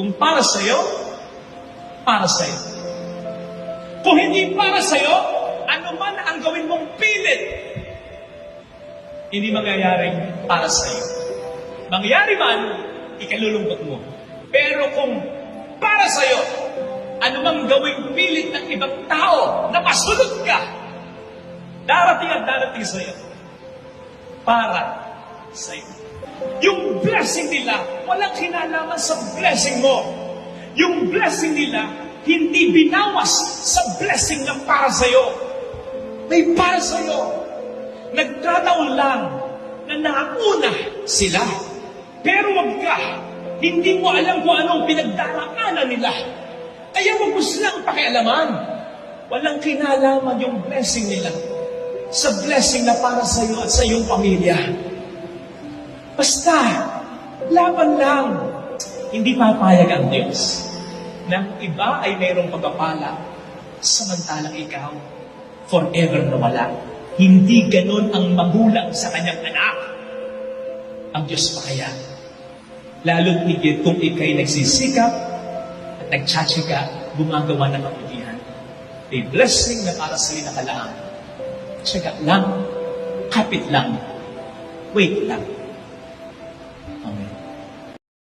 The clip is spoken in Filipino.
Kung para sa'yo, para sa'yo. Kung hindi para sa'yo, ano man ang gawin mong pilit, hindi mangyayaring para sa'yo. Mangyari man, ikalulungkot mo. Pero kung para sa'yo, ano mang gawing pilit ng ibang tao na masunod ka, darating at darating sa'yo. Para sa'yo. Yung blessing nila, walang kinalaman sa blessing mo. Yung blessing nila, hindi binawas sa blessing na para sa'yo. May para sa'yo. Nagkataon lang na nauna sila. Pero wag ka, hindi mo alam kung anong pinagdaraanan nila. Kaya wag mo silang pakialaman. Walang kinalaman yung blessing nila sa blessing na para sa iyo at sa iyong pamilya. Basta, laban lang. Hindi papayag ang Diyos na iba ay mayroong pagpapala samantalang ikaw forever na wala. Hindi ganon ang magulang sa kanyang anak. Ang Diyos pa kaya. Lalo't higit kung ikay nagsisikap at nagtsatsaga gumagawa ng kabutihan. May blessing na para sa iyo nakalaan. Tsaga lang, kapit lang, wait lang. Amen.